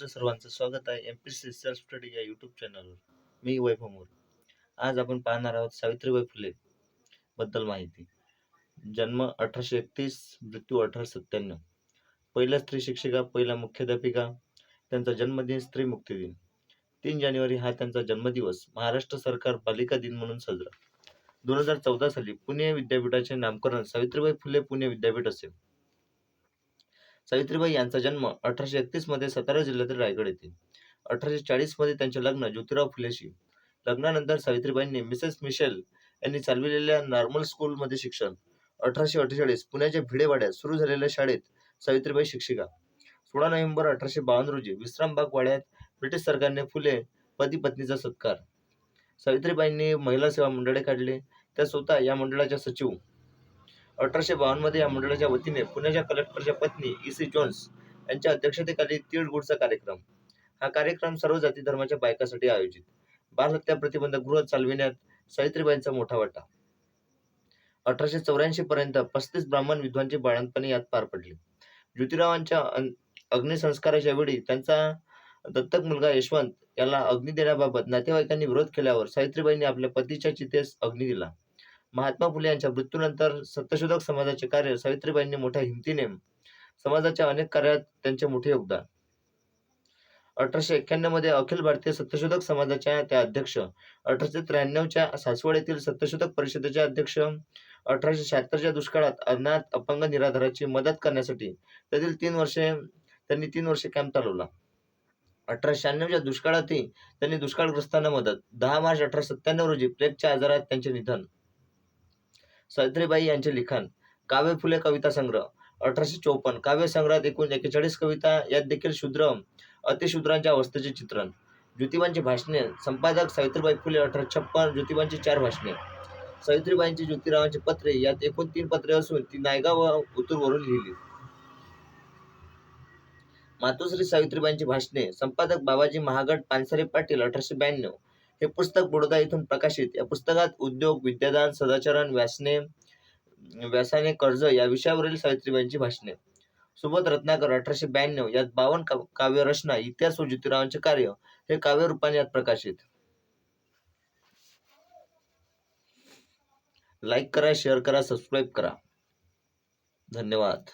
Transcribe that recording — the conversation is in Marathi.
तुमचं सर्वांचं स्वागत आहे M P C self study या यूट्यूब चॅनलवर मी वैभव मोर. आज आपण पाहणार आहोत सावित्रीबाई फुले बद्दल माहिती. जन्म अठराशे एकतीस मृत्यू अठराशे सत्त्याण्णव. पहिल्या स्त्री शिक्षिका पहिल्या मुख्याध्यापिका त्यांचा जन्मदिन स्त्री मुक्ती दिन. तीन जानेवारी हा त्यांचा जन्मदिवस महाराष्ट्र सरकार बालिका दिन म्हणून साजरा. दोन हजार चौदा साली पुणे विद्यापीठाचे नामकरण सावित्रीबाई फुले पुणे विद्यापीठ असेल. सावित्रीबाई यांचा जन्म अठराशे एकतीसमध्ये सातारा जिल्ह्यातील रायगड येथे. अठराशे चाळीसमध्ये त्यांचे लग्न ज्योतिराव फुलेशी. लग्नानंतर सावित्रीबाईंनी मिसेस मिशेल यांनी चालविलेल्या नॉर्मल स्कूलमध्ये शिक्षण. अठराशे अठ्ठेचाळीस पुण्याच्या भिडेवाड्यात सुरू झालेल्या शाळेत सावित्रीबाई शिक्षिका. सोळा नोव्हेंबर अठराशे बावन्न रोजी विश्रामबाग वाड्यात ब्रिटिश सरकारने फुले पती पत्नीचा सत्कार. सावित्रीबाईंनी महिला सेवा मंडळे काढले. त्या स्वतः या मंडळाच्या सचिव अठराशे बावन्नमध्ये या मंडळाच्या वतीने पुण्याच्या कलेक्टरच्या पत्नी ई सी जोन्स यांच्या अध्यक्षतेखाली तिळगुडचा कार्यक्रम. हा कार्यक्रम सर्व जाती धर्माच्या बायकासाठी आयोजित. बालहत्या प्रतिबंधक गृह चालविण्यात सावित्रीबाईंचा मोठा वाटा. अठराशे चौऱ्याऐंशी पर्यंत पस्तीस ब्राह्मण विद्वांची बाळंतपणे यात पार पडली. ज्योतिरावांच्या अग्निसंस्काराच्या वेळी त्यांचा दत्तक मुलगा यशवंत याला अग्नी देण्याबाबत नातेवाईकांनी विरोध केल्यावर सावित्रीबाईंनी आपल्या पतीच्या चितेस अग्नी दिला. महात्मा फुले यांच्या मृत्यूनंतर सत्यशोधक समाजाचे कार्य सावित्रीबाईंनी मोठ्या हिमतीने समाजाच्या अनेक कार्यात त्यांचे मोठे योगदान. अठराशे एक्क्याण्णवमध्ये अखिल भारतीय सत्यशोधक समाजाच्या त्या अध्यक्ष अठराशे त्र्याण्णवच्या सासवड येथील सत्यशोधक परिषदेचे अध्यक्ष अठराशे शहात्तरच्या दुष्काळात अनाथ अपंग निराधाराची मदत करण्यासाठी त्यातील तीन वर्षे त्यांनी तीन वर्षे कॅम्प चालवला. अठराशे शहाण्णवच्या दुष्काळातही त्यांनी दुष्काळग्रस्तांना मदत. दहा मार्च अठराशे सत्त्याण्णव रोजी प्लेगच्या आजारात त्यांचे निधन. सावित्रीबाई यांचे लिखाण काव्य फुले कविता संग्रह अठराशे चौपन्न. काव्य संग्रहात एकूण एकेचाळीस कविता यात देखील शूद्र अतिशूद्रांच्या अवस्थेचे चित्रण. ज्योतिबांची भाषणे संपादक सावित्रीबाई फुले अठराशे छप्पन ज्योतिबांची चार भाषणे. सावित्रीबाईंची ज्योतिरावांची पत्रे यात एकूण तीन पत्रे असून ती नायगाव व उतूरवरून लिहिली. मातोश्री सावित्रीबाईंची भाषणे संपादक बाबाजी महागड पानसरे पाटील अठराशे ब्याण्णव. हे पुस्तक बुडगा इथून प्रकाशित. या पुस्तकात उद्योग विद्यादान सदाचरण व्यासने व्यासाने कर्ज या विषयावरील सावित्रीबाईंची भाषणे. सुबोध रत्नाकर अठराशे ब्याण्णव यात बावन काव्य रचना इतिहास व ज्योतिरावांचे कार्य हे काव्य रूपाने यात प्रकाशित. लाईक करा शेअर करा सबस्क्राईब करा. धन्यवाद.